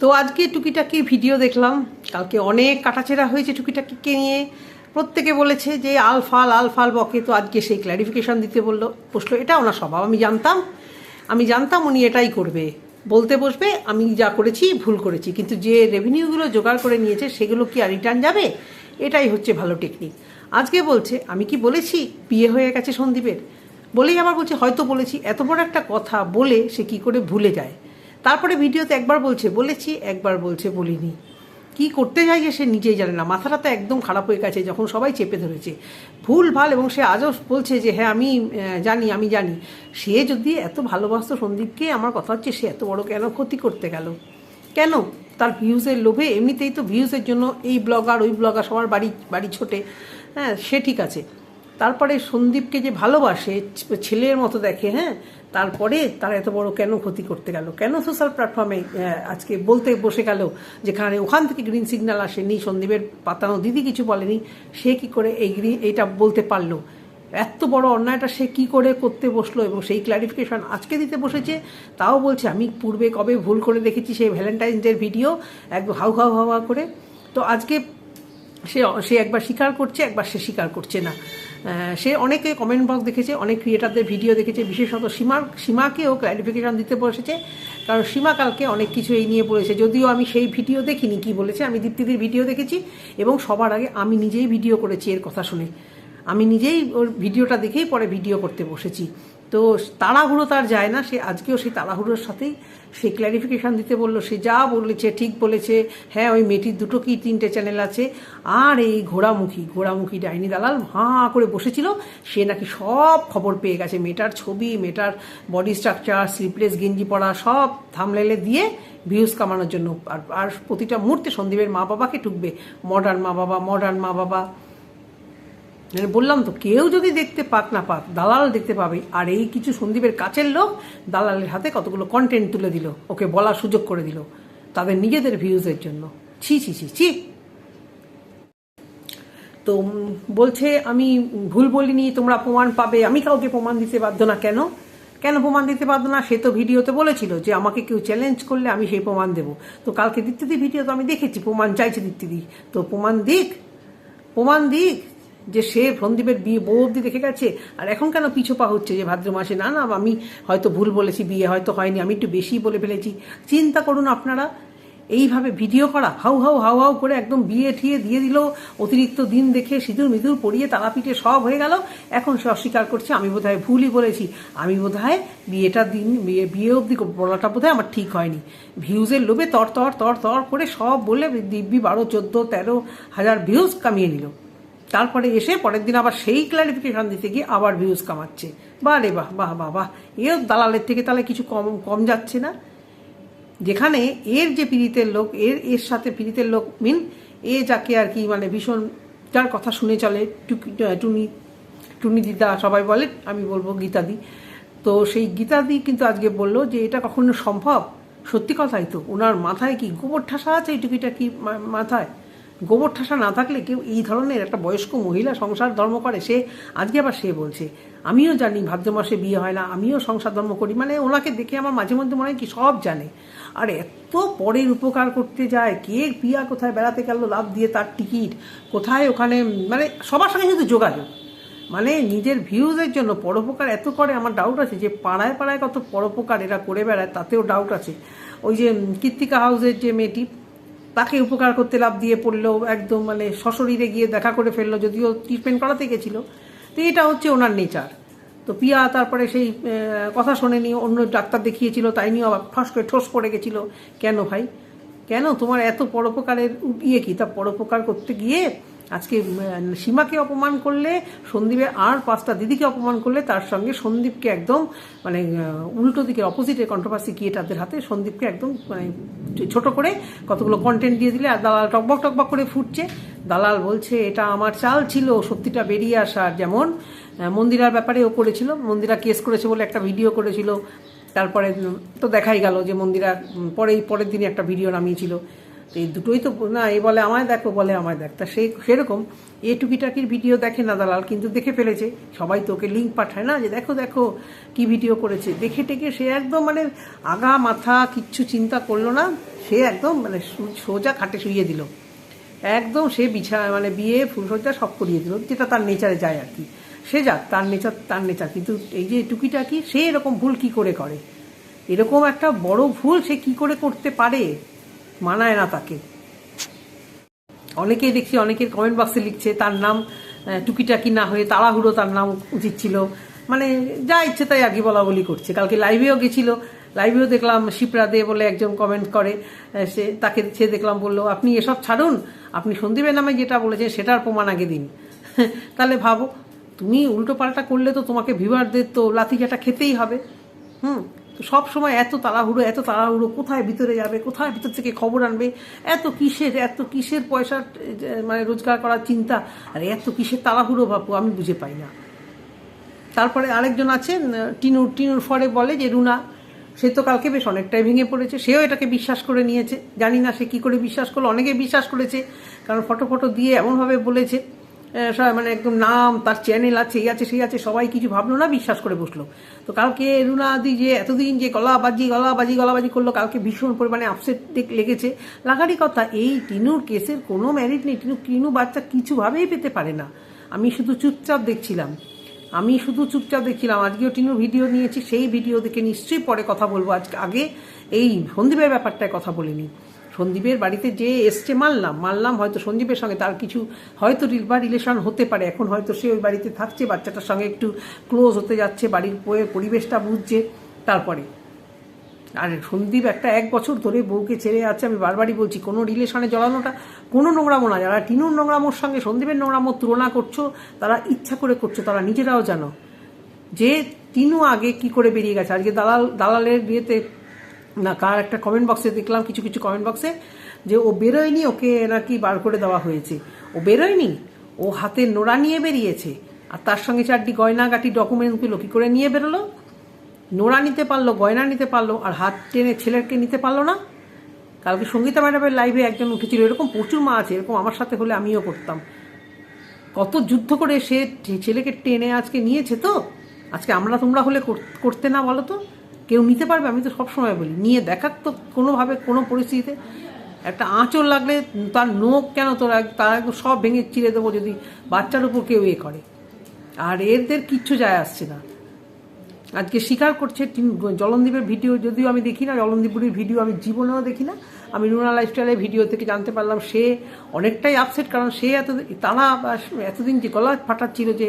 তো আজকে টুকিটাকি ভিডিও দেখলাম। কালকে অনেক কাটাছেড়া হয়েছে টুকিটাকিকে নিয়ে। প্রত্যেকে বলেছে যে আলফাল আলফাল বকে। তো আজকে সেই ক্ল্যারিফিকেশন দিতে বলল, বসল। এটা ওনার স্বভাব, আমি জানতাম। আমি জানতাম উনি এটাই করবে। বলতে বসবে, আমি যা করেছি, ভুল করেছি। কিন্তু যে রেভিনিউগুলো জোগাড় করে নিয়েছে, সেগুলো কি আর রিটার্ন যাবে? এটাই হচ্ছে ভালো টেকনিক আজকে বলছে, আমি কি বলেছি? বিয়ে হয়ে গেছে সন্দীপের? বলেই আবার বলছে, হয়তো বলেছি। এত বড় একটা কথা বলে সে কি করে ভুলে যায়? তারপরে ভিডিওতে একবার বলছে, বলেছি, একবার বলছে, বলিনি। কি করতে চাইছে সে নিজেই জানে না। মাথাটা তো একদম খারাপ হয়ে গেছে, যখন সবাই চেপে ধরেছে। ভুল, ভালো, এবং সে আজও বলছে যে হ্যাঁ আমি জানি আমি জানি। সে যদি এত ভালোবাসতো সন্দীপকে, আমার কথা হচ্ছে সে এত বড় কেন ক্ষতি করতে গেল? কেন? তার ভিউজের লোভে এমনিতেই তো ভিউজের জন্য এই ব্লগার, ওই ব্লগার, সবার বাড়ি বাড়ি ছোটে। হ্যাঁ সে ঠিক আছে। তারপরে সন্দীপকে যে ভালোবাসে, ছেলের মতো দেখে হ্যাঁ? তারপরে তার এত বড় কেন ক্ষতি করতে গেল? কেন সোশ্যাল প্ল্যাটফর্মে আজকে বলতে বসে গেল যেখানে ওখান থেকে গ্রিন সিগন্যাল আসেনি, সন্দীপের পাতানো দিদি কিছু বলেনি, সে কি করে এই গ্রিন এইটা বলতে পারল? এত বড় অন্যায়টা সে কি করে করতে বসল এবং সেই ক্লারিফিকেশন আজকে দিতে বসেছে? তাও বলছে, আমি পূর্বে কবে ভুল করে দেখেছি সেই ভ্যালেন্টাইন্স ডের ভিডিও একদম হাউ হাউ হাওয়া করে। তো আজকে সে সে একবার স্বীকার করছে, একবার সে স্বীকার করছে না। সে অনেকে কমেন্ট বক্স দেখেছে, অনেক ক্রিয়েটারদের ভিডিও দেখেছে, বিশেষত সীমার সীমাকেও ক্লারিফিকেশান দিতে বসেছে, কারণ সীমা কালকে অনেক কিছু এই নিয়ে বলেছে। যদিও আমি সেই ভিডিও দেখিনি, কি বলেছে, আমি দীপ্তিদির ভিডিও দেখেছি, এবং সবার আগে আমি নিজেই ভিডিও করেছি এর কথা শুনে। আমি নিজেই ওর ভিডিওটা দেখেই পরে ভিডিও করতে বসেছি। তো তাড়াহুড়ো তার যায় না, সে আজকেও সেই তাড়াহুড়োর সাথেই সে ক্ল্যারিফিকেশান দিতে বলল, সে যা বলেছে, ঠিক বলেছে হ্যাঁ ওই মেয়েটির দুটো কি তিনটে চ্যানেল আছে, আর এই ঘোড়ামুখী ঘোড়ামুখী ডাইনি দালাল হাঁ করে বসেছিল, সে নাকি সব খবর পেয়ে গেছে, মেয়েটার ছবি, মেয়েটার বডি স্ট্রাকচার স্লিপলেস গেঞ্জি পরা, সব থামলেলে দিয়ে ভিউজ কামানোর জন্য, আর আর প্রতিটা মুহূর্তে সন্দীপের মা বাবাকে টুকবে মডার্ন মা বাবা মডার্ন মা বাবা মানে বললাম তো, কেউ যদি দেখতে পাক না পাক, দালাল দেখতে পাবে। আর এই কিছু সন্দীপের কাছের লোক দালালের হাতে কতগুলো কন্টেন্ট তুলে দিল, ওকে বলার সুযোগ করে দিল, তাদের নিজেদের ভিউজের জন্য। ছি ছি ছি ছি। তো বলছে, আমি ভুল বলিনি, তোমরা প্রমাণ পাবে। আমি কাউকে প্রমাণ দিতে বাধ্য না, কেন? কেন প্রমাণ দিতে বাধ্য না? সে তো ভিডিওতে বলেছিল যে, আমাকে কেউ চ্যালেঞ্জ করলে আমি সেই প্রমাণ দেব। তো কালকে দীপ্তিদি ভিডিও তো আমি দেখেছি, প্রমাণ চাইছে দীপ্তিদি তো প্রমাণ দিক প্রমাণ দিক। যে সে সন্দীপের বিয়ে বউ অব্দি দেখে গেছে, আর এখন কেন পিছোপা হচ্ছে যে ভাদ্র মাসে? না না, আমি হয়তো ভুল বলেছি, বিয়ে হয়তো হয়নি, আমি একটু বেশি বলে ফেলেছি। চিন্তা করুন আপনারা, এইভাবে ভিডিও করা, হাউ হাউ হাউ হাউ করে একদম বিয়ে ঠিয়ে দিয়ে দিল, অতিরিক্ত দিন দেখে সিঁদুর মিদুর পড়িয়ে তারাপীঠে সব হয়ে গেল, এখন সে অস্বীকার করছে, আমি বোধহয় ভুলই বলেছি। আমি বোধহয় বিয়েটা দিন, বিয়ে বিয়ে অবধি বলাটা বোধহয় আমার ঠিক হয়নি। ভিউজের লোভে তর তর তর তর করে সব বলে দিব্যি বারো, চোদ্দ, তেরো হাজার ভিউজ কামিয়ে নিল। তারপরে এসে পরের দিন আবার সেই ক্ল্যারিফিকেশন দিতে গিয়ে আবার ভিউজ কামাচ্ছে। বাহ রে বাহ বাহ বাহ বাহ। এও দালালের থেকে তাহলে কিছু কম কম যাচ্ছে না? যেখানে এর যে পীড়িতের লোক, এর এর সাথে পীড়িতের লোক মিন এ যাকে আর কি মানে ভীষণ যার কথা শুনে চলে টুনি টুনি দিদা সবাই বলে, আমি বলব গীতাদি। তো সেই গীতাদি কিন্তু আজকে বলল যে এটা কখনো সম্ভব? সত্যি কথাই তো, ওনার মাথায় কি গোবর ঠাসা আছে এই টুকিটা কি মাথায়? গোবর ঠাসা না থাকলে কেউ এই ধরনের একটা বয়স্ক মহিলা সংসার ধর্ম করে, সে আজকে আবার সে বলছে, আমিও জানি ভাদ্র মাসে বিয়ে হয় না, আমিও সংসার ধর্ম করি। মানে ওনাকে দেখে আমার মাঝে মধ্যে মনে হয় কি সব জানে। আর এত পরের উপকার করতে যায়, কে পিয়া কোথায় বেড়াতে গেল, লাভ দিয়ে তার টিকিট, কোথায় ওখানে মানে সবার সঙ্গে কিন্তু যোগাযোগ। মানে নিজের ভিউজের জন্য পরোপকার এত করে, আমার ডাউট আছে যে পাড়ায় পাড়ায় কত পরোপকার এরা করে বেড়ায়, তাতেও ডাউট আছে। ওই যে কৃত্তিকা হাউসের যে মেয়েটি তাকে উপকার করতে লাভ দিয়ে পড়ল একদম মানে সশরীরে গিয়ে দেখা করে ফেলল, যদিও ট্রিটমেন্ট করাতে গেছিল। তো এটা হচ্ছে ওনার নেচার তো পিয়া তারপরে সেই কথা শোনেনি, অন্য ডাক্তার দেখিয়েছিল, তাই নিয়ে আবার ফাঁস করে ঠোস পড়ে গেছিল। কেন ভাই? কেন? তোমার এত পরোপকারের ইয়ে কি? তা পরোপকার করতে গিয়ে আজকে সীমাকে অপমান করলে, সন্দীপে আর পাঁচটা দিদিকে অপমান করলে, তার সঙ্গে সন্দীপকে একদম মানে উল্টো দিকের অপোজিটের কন্ট্রোভার্সি গিয়ে তাদের হাতে? সন্দীপকে একদম মানে ছোট করে কতগুলো কন্টেন্ট দিয়ে দিলে আর দালাল টকবক টকবক করে ফুটছে। দালাল বলছে, এটা আমার চাল ছিল, সত্যিটা বেরিয়ে আসার যেমন। মন্দিরার ব্যাপারে ও করেছিল। মন্দিরা কেস করেছে বলে একটা ভিডিও করেছিল। তারপরে তো দেখাই গেল যে মন্দিরা পরেই, পরের দিনে একটা ভিডিও নামিয়েছিল। তো এই দুটোই তো না এ বলে আমায় দেখো বলে আমায় দেখ। তা সেই সেরকম এ টুকিটাকির ভিডিও দেখে না দালাল, কিন্তু দেখে ফেলেছে। সবাই তো ওকে লিঙ্ক পাঠায় না যে দেখো দেখো কি ভিডিও করেছে। দেখে টেকে সে একদম মানে আগা মাথা কিচ্ছু চিন্তা করল না, সে একদম মানে সোজা খাটে শুইয়ে দিল। একদম সে বিছা মানে বিয়ে ফুলসজ্জা সব করিয়ে দিল, যেটা তার নেচারে যায় আর কি। সে যাক, তার নেচার তার নেচার কিন্তু এই যে টুকিটাকি, সে এরকম ভুল কি করে করে? এরকম একটা বড় ভুল সে কি করে করতে পারে? মানায় না তাকে। অনেকেই দেখছি, অনেকের কমেন্ট বক্সে লিখছে, তার নাম টুকিটাকি না হয়ে তাড়াহুড়ো তার নাম উচিত ছিল। মানে যা ইচ্ছে তাই আগে বলা বলি করছে। কালকে লাইভেও গেছিল। লাইভেও দেখলাম শিপ্রা দে বলে একজন কমেন্ট করে। সে, তাকে সে দেখলাম বলল, আপনি এসব ছাড়ুন? আপনি সন্দীপের নামে যেটা বলেছেন সেটার প্রমাণ আগে দিন। তাহলে ভাবো, তুমি উল্টো পাল্টা করলে তো তোমাকে ভিউয়ারদের তো লাথিজাটা খেতেই হবে। হুম তো সব সময় এত তাড়াহুড়ো এত তাড়াহুড়ো কোথায় ভিতরে যাবে কোথায় ভিতর থেকে খবর আনবে? এত কিসের এত কিসের পয়সা মানে রোজগার করার চিন্তা? আর এত কিসের তাড়াহুড়ো বাপু আমি বুঝে পাই না। তারপরে আরেকজন আহ, টিনুর টিনুর ফরে বলে যে রুনা সে তো কালকে বেশ অনেকটাই ভেঙে পড়েছে সেও এটাকে বিশ্বাস করে নিয়েছে। জানি না সে কী করে বিশ্বাস করল অনেকে বিশ্বাস করেছে কারণ ফটো ফটো দিয়ে এমনভাবে বলেছে। মানে একদম নাম, তার চ্যানেল আছে, এই আছে, সেই আছে, সবাই কিছু ভাবলো না, বিশ্বাস করে বসল। তো কালকে রুনা দি যে এতদিন যে গলা বাজি গলাবাজি গলাবাজি গলাবাজি করল, কালকে ভীষণ পরিমাণে আপসেট লেগেছে। লাগারই কথা, এই টিনুর কেসের কোনো ম্যারিট নেই। টিনু টিনু বাচ্চা কিছুভাবেই পেতে পারে না। আমি শুধু চুপচাপ দেখছিলাম। আমি শুধু চুপচাপ দেখছিলাম। আজকেও টিনুর ভিডিও নিয়েছি, সেই ভিডিও দেখে নিশ্চয়ই পরে কথা বলব। আজকে আগে এই সন্দীপের ব্যাপারটায় কথা বলিনি। সন্দীপের বাড়িতে যে এসছে মানলাম মানলাম হয়তো সন্দীপের সঙ্গে তার কিছু হয়তো বা রিলেশন হতে পারে। এখন হয়তো সে ওই বাড়িতে থাকছে, বাচ্চাটার সঙ্গে একটু ক্লোজ হতে যাচ্ছে, বাড়ির পরিবেশটা বুঝছে তারপরে। আর সন্দীপ একটা এক বছর ধরে বউকে ছেড়ে আছে আমি বারবারই বলছি, কোনো রিলেশনে জড়ানোটা, কোনো নোংরামো না। যারা টিনুর নোংরামোর সঙ্গে সন্দীপের নোংরামোর তুলনা করছ, তারা ইচ্ছা করে করছ, তারা নিজেরাও জানো। যে টিনু আগে কি করে বেরিয়ে গেছে? আজকে দালাল, দালালের বিয়েতে না, কার একটা কমেন্ট বক্সে দেখলাম, কিছু কিছু কমেন্ট বক্সে যে ও বেরোয়নি, ওকে নাকি বার করে দেওয়া হয়েছে। ও বেরোয়নি, ও হাতে নোড়া নিয়ে বেরিয়েছে, আর তার সঙ্গে চারটি গয়নাগাটি ডকুমেন্টগুলো কি করে নিয়ে বেরোলো? নোড়া নিতে পারল, গয়না নিতে পারল, আর হাত টেনে ছেলেকে নিতে পারল না। কালকে সঙ্গীতা ম্যাডামের লাইভে একজন উঠেছিল, এরকম প্রচুর মা আছে, এরকম আমার সাথে হলে আমিও করতাম। কত যুদ্ধ করে সে ছেলেকে টেনে আজকে নিয়েছে তো? আজকে আমরা তোমরা হলে করতে না বলো তো? কেউ নিতে পারবে, আমি তো সবসময় বলি, নিয়ে দেখাক তো কোনোভাবে, কোনো পরিস্থিতিতে একটা আঁচড় লাগলে তার নোখ কেন তোরা তার একদম সব ভেঙে চিরে দেবো যদি বাচ্চার উপর কেউ এ করে। আর এদের কিচ্ছু যায় আসছে না। আজকে স্বীকার করছে জলনদীপের ভিডিও, যদিও আমি দেখি না, জলনদীপুরের ভিডিও আমি জীবনেও দেখি না। আমি রুনা লাইফস্টাইলের ভিডিও থেকে জানতে পারলাম, সে অনেকটাই আপসেট কারণ সে এত, তারা এতদিন যে গলা ফাটাচ্ছিল যে,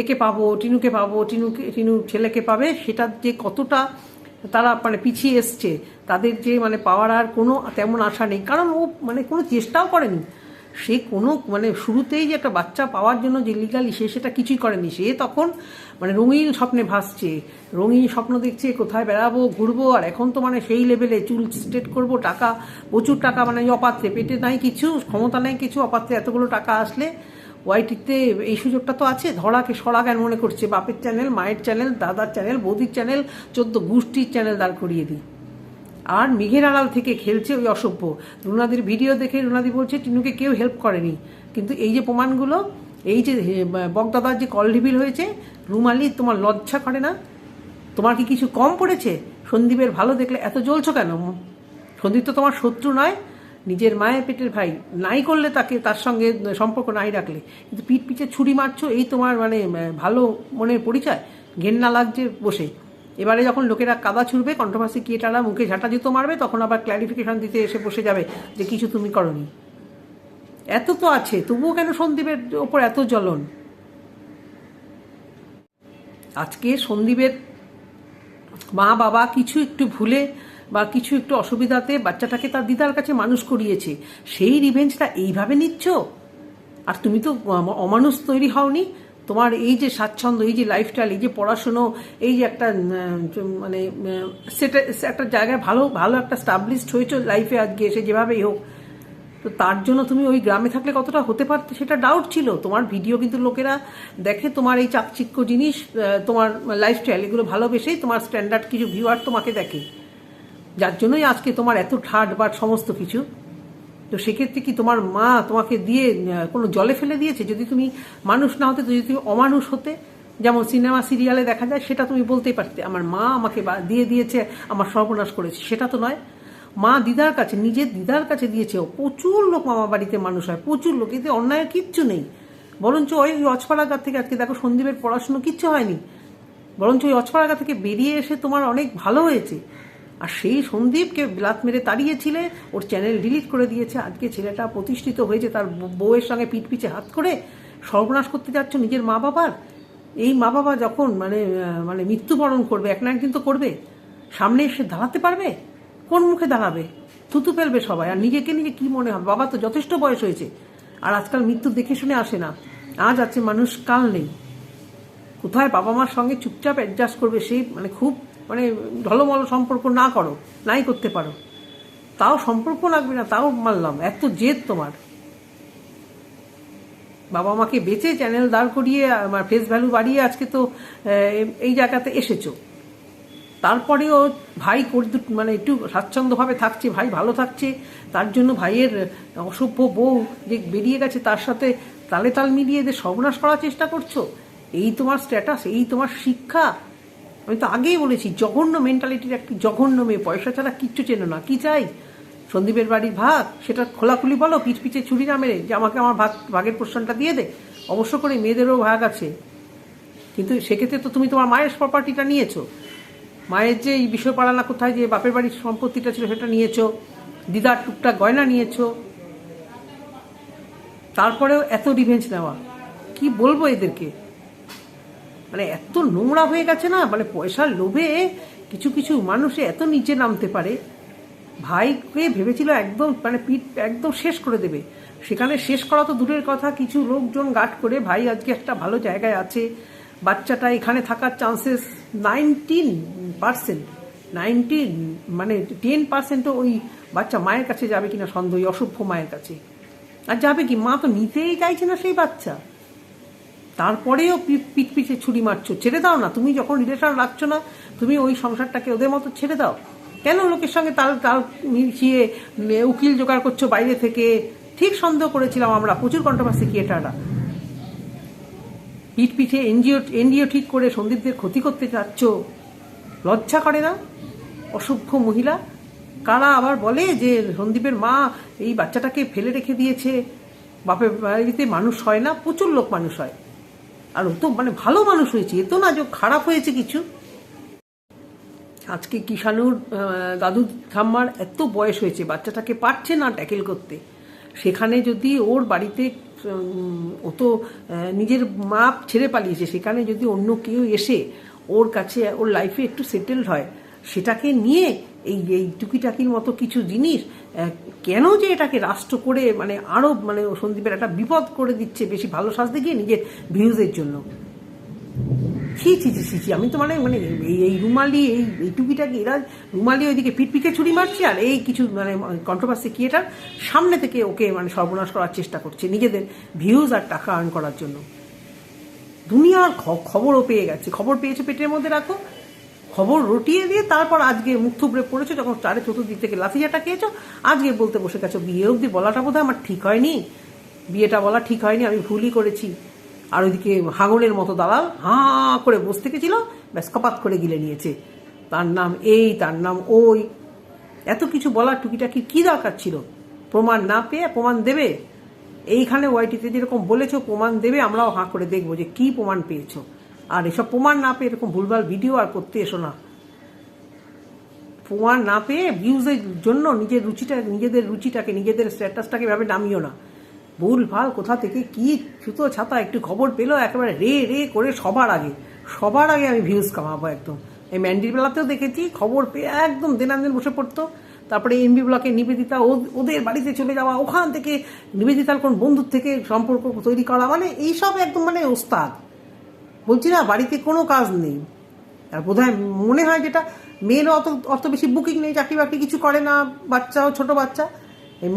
একে পাবো, টিনুকে পাবো, টিনুকে টিনু ছেলেকে পাবে, সেটা যে কতটা তারা মানে পিছিয়ে এসছে। তাদের যে মানে পাওয়ার আর কোনো তেমন আশা নেই। কারণ ও মানে কোনো চেষ্টাও করেনি। সে কোনো মানে শুরুতেই যে একটা বাচ্চা পাওয়ার জন্য যে লিগালি সে সেটা কিছুই করেনি। সে তখন মানে রঙিন স্বপ্নে ভাসছে। রঙিন স্বপ্ন দেখছে, কোথায় বেড়াবো, ঘুরবো, আর এখন তো মানে সেই লেভেলে চুল স্ট্রেট করব, টাকা, প্রচুর টাকা মানে অপাত্রে। পেটে নাই কিছু, ক্ষমতা নাই কিছু, অপাত্রে এতগুলো টাকা আসলে ওয়াইটিতে এই সুযোগটা তো আছে, ধরাকে সরা কেন মনে করছে, বাপের চ্যানেল মায়ের চ্যানেল দাদার চ্যানেল বৌদির চ্যানেল চোদ্দ গোষ্ঠীর চ্যানেল দাঁড় করিয়ে দিই। আর মেঘের আড়াল থেকে খেলছে ওই অসভ্য। রুনাদির ভিডিও দেখে রুনাদি বলছে, টিনুকে কেউ হেল্প করেনি। কিন্তু এই যে প্রমাণগুলো, এই যে বগদাদার যে কল রিভিল হয়েছে, রুমালি, তোমার লজ্জা করে না? তোমার কি কিছু কম পড়েছে? সন্দীপের ভালো দেখলে এত জ্বলছো কেন? সন্দীপ তো তোমার শত্রু নয়। নিজের মায়ের পেটের ভাই নাই করলে তাকে তার সঙ্গে সম্পর্ক নাই রাখলে। কিন্তু পিঠ পিছে ছুরি মারছো, এই তোমার মানে ভালো মনের পরিচয়? ঘেন্না লাগছে বসে। এবারে যখন লোকেরা কাদা ছুড়বে কন্ট্রোভার্সি কিয়েটারা মুখে ঝাঁটা জুতো মারবে, তখন আবার ক্ল্যারিফিকেশন দিতে এসে বসে যাবে যে কিছু তুমি করনি। এত তো আছে, তবুও কেন সন্দীপের ওপর এত জ্বলন? আজকে সন্দীপের মা বাবা কিছু একটু ভুলে বা কিছু একটু অসুবিধাতে বাচ্চাটাকে তার দিদার কাছে মানুষ করিয়েছে, সেই রিভেঞ্জটা এইভাবে নিচ্ছ? আর তুমি তো অমানুষ তৈরি হওনি। তোমার এই যে স্বাচ্ছন্দ্য, এই যে লাইফস্টাইল এই যে পড়াশুনো, এই যে একটা মানে সেটা, একটা জায়গায় ভালো ভালো একটা স্টাবলিশড হয়েছো লাইফে আজকে এসে যেভাবেই হোক। তো তার জন্য তুমি ওই গ্রামে থাকলে কতটা হতে পারতে সেটা ডাউট ছিল। তোমার ভিডিও কিন্তু লোকেরা দেখে তোমার এই চাকচিক্য জিনিস তোমার লাইফস্টাইল এগুলো ভালোবেসেই তোমার স্ট্যান্ডার্ড কিছু ভিউয়ার তোমাকে দেখে। যার জন্যই আজকে তোমার এত ঠাট বাট সমস্ত কিছু। তো সেক্ষেত্রে কি তোমার মা তোমাকে দিয়ে কোনো জলে ফেলে দিয়েছে? যদি তুমি মানুষ না হতে যদি তুমি অমানুষ হতে, যেমন সিনেমা, সিরিয়ালে দেখা যায়, সেটা তুমি বলতেই পারতে। আমার মা আমাকে দিয়ে দিয়েছে, আমার সর্বনাশ করেছে। সেটা তো নয়। মা দিদার কাছে, নিজের দিদার কাছে দিয়েছে। প্রচুর লোক মামা বাড়িতে মানুষ হয়, প্রচুর লোক। এতে অন্যায় কিচ্ছু নেই। বরঞ্চ ওই অজপাড়াগার থেকে আজকে দেখো সন্দীপের পড়াশুনো কিচ্ছু হয়নি। বরঞ্চ ওই অজপাড়াগা থেকে বেরিয়ে এসে তোমার অনেক ভালো হয়েছে। আর সেই সন্দীপকে বিলাত মেরে তাড়িয়েছিলে, ওর চ্যানেল ডিলিট করে দিয়েছে। আজকে ছেলেটা প্রতিষ্ঠিত হয়েছে, তার বউ- বউয়ের সঙ্গে পিঠ পিছে হাত করে সর্বনাশ করতে যাচ্ছ নিজের মা বাবার। এই মা বাবা যখন মানে মানে মৃত্যুবরণ করবে, এক না একদিন তো করবে, সামনে এসে দাঁড়াতে পারবে? কোন মুখে দাঁড়াবে? থুতু ফেলবে সবাই, আর নিজেকে নিজে কি মনে হবে? বাবা তো যথেষ্ট বয়স হয়েছে, আর আজকাল মৃত্যু দেখে শুনে আসে না। আজ আছে মানুষ, কাল নেই। কোথায় বাবা মার সঙ্গে চুপচাপ অ্যাডজাস্ট করবে, সেই মানে খুব মানে ঢলমল সম্পর্ক না করো, নাই করতে পারো। তাও সম্পর্ক লাগবে না, তাও মানলাম, এত জেদ তোমার। বাবা মাকে বেঁচে চ্যানেল দাঁড় করিয়ে, আমার ফেস ভ্যালু বাড়িয়ে আজকে তো এই জায়গাতে এসেছ। তারপরেও ভাই মানে একটু স্বাচ্ছন্দ্যভাবে থাকছে, ভাই ভালো থাকছে, তার জন্য ভাইয়ের অসভ্য বউ যে বেরিয়ে গেছে তার সাথে তালে তাল মিলিয়ে এদের সর্বনাশ করার চেষ্টা করছ, এই তোমার স্ট্যাটাস এই তোমার শিক্ষা আমি তো আগেই বলেছি, জঘন্য মেন্টালিটির একটি জঘন্য মেয়ে। পয়সা ছাড়া কিচ্ছু চেনো না। কি চাই? সন্দীপের বাড়ির ভাগ, সেটা খোলাখুলি বলো পিঠ পিছে ছুরি না মেরে, যে আমাকে আমার ভাগ, ভাগের পোর্শনটা দিয়ে দে। অবশ্য করে মেয়েদেরও ভাগ আছে। কিন্তু সেক্ষেত্রে তো তুমি তোমার মায়ের প্রপার্টিটা নিয়েছো। মায়ের যে এই বিষয় পাড়া না কোথায় যে বাপের বাড়ির সম্পত্তিটা ছিল সেটা নিয়েছো, দিদার টুকটাক গয়না নিয়েছো। তারপরেও এত রিভেঞ্জ নেওয়া। কি বলব এদেরকে? মানে এত নোংরা হয়ে গেছে না? মানে পয়সার লোভে কিছু কিছু মানুষে এত নিচে নামতে পারে। ভাইকে ভেবেছিল একদম মানে পিঠ একদম শেষ করে দেবে। সেখানে শেষ করা তো দূরের কথা, কিছু লোকজন গাট করে, ভাই, আজকে একটা ভালো জায়গায় আছে। বাচ্চাটা এখানে থাকার চান্সেস নাইনটিন পার্সেন্ট নাইনটিন মানে টেন পার্সেন্টও ওই বাচ্চা মায়ের কাছে যাবে কিনা সন্দেহ অসভ্য মায়ের কাছে। আর যাবে কি? মা তো নিতেই চাইছে না সেই বাচ্চা। তারপরেও পিঠ পিছে ছুরি মারছো, ছেড়ে দাও না। তুমি যখন রিলেশন রাখছো না, তুমি ওই সংসারটাকে ওদের মতো ছেড়ে দাও। কেন লোকের সঙ্গে তাল তাল মিশিয়ে উকিল জোগাড় করছ বাইরে থেকে? ঠিক সন্দেহ করেছিলাম আমরা, প্রচুর কন্ট্রোভার্সি ক্রিয়েটাররা পিঠ পিঠে এনজিও, এনডিও ঠিক করে সন্দীপদের ক্ষতি করতে চাচ্ছ লজ্জা করে না? অসভ্য মহিলা? কারা আবার বলে যে সন্দীপের মা এই বাচ্চাটাকে ফেলে রেখে দিয়েছে? বাপের বাড়িতে মানুষ হয় না? প্রচুর লোক মানুষ হয়। আর ও তো মানে ভালো মানুষ হয়েছে, এ তো না যে খারাপ হয়েছে কিছু। আজকে কিষানুর দাদু ঠাম্মার এত বয়স হয়েছে, বাচ্চাটাকে পারছে না ট্যাকেল করতে। সেখানে যদি ওর বাড়িতে ও তো নিজের মাপ ছেড়ে পালিয়েছে, সেখানে যদি অন্য কেউ এসে ওর কাছে, ওর লাইফে একটু সেটেলড হয়, সেটাকে নিয়ে এই এই টুকিটাকির মতো কিছু জিনিস কেন যে এটাকে রাষ্ট্র করে মানে আরও মানে সন্দীপের একটা বিপদ করে দিচ্ছে, বেশি ভালো সাজতে গিয়ে নিজের ভিউজের জন্য? ছি ছি ছি ছি ছি, আমি তো মানে মানে এই এই রুমালি, এই এই টুপিটাকে এরা রুমালি ওইদিকে পিঠে ছুরি মারছে, আর এই কিছু মানে কন্ট্রোভার্সি ক্রিয়েটার সামনে থেকে ওকে মানে সর্বনাশ করার চেষ্টা করছে নিজেদের ভিউজ আর টাকা আর্ন করার জন্য। দুনিয়ার খবরও পেয়ে গেছে। খবর পেয়েছে পেটের মধ্যে রাখো। খবর রটিয়ে দিয়ে তারপর আজকে মুখ থুবড়ে পড়েছো, যখন চারে চতুর্দিক থেকে লাথিজাটা খেয়েছো, আজকে বলতে বসে গেছো, বিয়ে অবধি বলাটা বোধহয় আমার ঠিক হয়নি। বিয়েটা বলা ঠিক হয়নি, আমি ভুলই করেছি। আর ওইদিকে হাঙরের মতো দালাল হাঁ করে বসে থেকেছিল ব্যাস কপাত করে গিলে নিয়েছে। তার নাম এই, তার নাম ওই। এত কিছু বলার টুকিটাকি কি দরকার ছিল? প্রমাণ না পেয়ে প্রমাণ দেবে? এইখানে ওয়াইটিতে যেরকম বলেছ, প্রমাণ দেবে, আমরাও হাঁ করে দেখব যে কি প্রমাণ পেয়েছ। আর এসব প্রমাণ না পেয়ে এরকম ভুলভাল ভিডিও আর করতে এসো না। প্রমাণ না পেয়ে ভিউজের জন্য নিজের রুচিটা, নিজেদের রুচিটাকে, নিজেদের স্ট্যাটাসটাকে ভাবে নামিও না। ভুল ভালো কোথা থেকে কি ছুতো ছাতা, একটু খবর পেল একেবারে রে রে করে সবার আগে সবার আগে আমি ভিউজ কামাবো একদম। এই ম্যান্ডির বেলাতেও দেখেছি, খবর পেয়ে একদম দিনান্দিন বসে পড়তো। তারপরে এমবি ব্লকে নিবেদিতা ওদের বাড়িতে চলে যাওয়া, ওখান থেকে নিবেদিতার কোন বন্ধুর থেকে সম্পর্ক তৈরি করা মানে এইসব একদম মানে ওস্তাদ। বলছি না, বাড়িতে কোনো কাজ নেই। আর বোধহয় মনে হয় যেটা, মেয়েরও অত অত বেশি বুকিং নেই, চাকরি বাকরি কিছু করে না, বাচ্চাও ছোট বাচ্চা।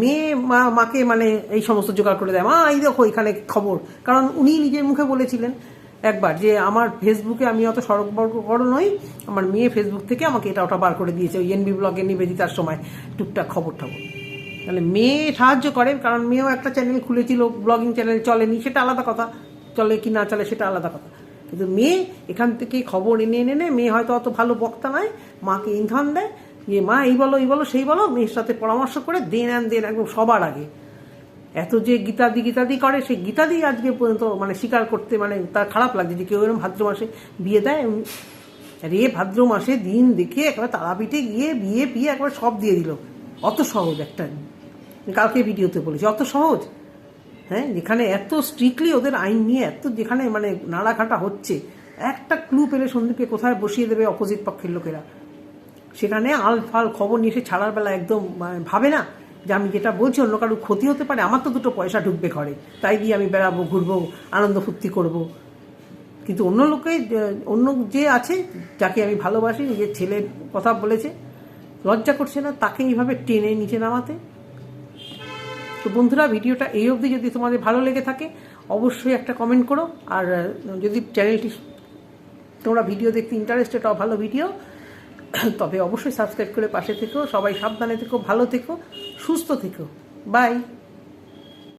মেয়ে মা, মাকে মানে এই সমস্ত জোগাড় করে দেয়। মা, এই দেখো এখানে খবর। কারণ উনি নিজের মুখে বলেছিলেন একবার যে, আমার ফেসবুকে আমি অত সড়কবর্গ নই, আমার মেয়ে ফেসবুক থেকে আমাকে এটা ওটা বার করে দিয়েছে, ওই এনবি ব্লগে নিবেদিতার সময়, টুকটাক খবর টবর তাহলে মেয়ে সাহায্য করে, কারণ মেয়েও একটা চ্যানেল খুলেছিল ব্লগিং চ্যানেল চলেনি, সেটা আলাদা কথা। চলে কি না চলে সেটা আলাদা কথা। কিন্তু মেয়ে, এখান থেকে খবর এনে এনে এনে মেয়ে হয়তো অত ভালো বক্তা নয় মাকে ইন্ধন দেয়। যে, মা, এই বলো এই বলো, সেই বলো। মেয়ের সাথে পরামর্শ করে দেন আন দেন একদম সবার আগে। এত যে গীতাদি গীতাদি করে, সেই গীতাদি আজকে পর্যন্ত মানে স্বীকার করতে মানে তার খারাপ লাগছে যে কেউ এরকম ভাদ্র মাসে বিয়ে দেয়। রে ভাদ্র মাসে দিন দেখে একবার তারাপীঠে গিয়ে বিয়ে বিয়ে একবার সব দিয়ে দিল। অত সহজ একটা, কালকে ভিডিওতে বলেছি, অত সহজ। হ্যাঁ যেখানে এত স্ট্রিক্টলি ওদের আইন নিয়ে এত যেখানে মানে নাড়াঘাটা হচ্ছে, একটা ক্লু পেলে সন্দীপকে কোথায় বসিয়ে দেবে অপোজিট পক্ষের লোকেরা? সেখানে আল ফাল খবর নিয়ে এসে ছাড়ার বেলা একদম মানে ভাবে না যে আমি যেটা বলছি অন্য কারোর ক্ষতি হতে পারে, আমার তো দুটো পয়সা ঢুকবে ঘরে। তাই দিয়ে আমি বেড়াবো, ঘুরবো, আনন্দ ফুর্তি করব। কিন্তু অন্য লোকে, অন্য যে আছে, যাকে আমি ভালোবাসি নিজের ছেলের কথা বলেছে, লজ্জা করছে না, তাকে এইভাবে টেনে নিচে নামাতে? তো বন্ধুরা, ভিডিওটা এই অবধি যদি তোমাদের ভালো লেগে থাকে, অবশ্যই একটা কমেন্ট করো। আর যদি চ্যানেলটি তোমরা ভিডিও দেখতে ইন্টারেস্টেড হও ভালো ভিডিও তবে অবশ্যই সাবস্ক্রাইব করে পাশে থেকো। সবাই সাবধানে থেকো, ভালো থেকো, সুস্থ থেকো। বাই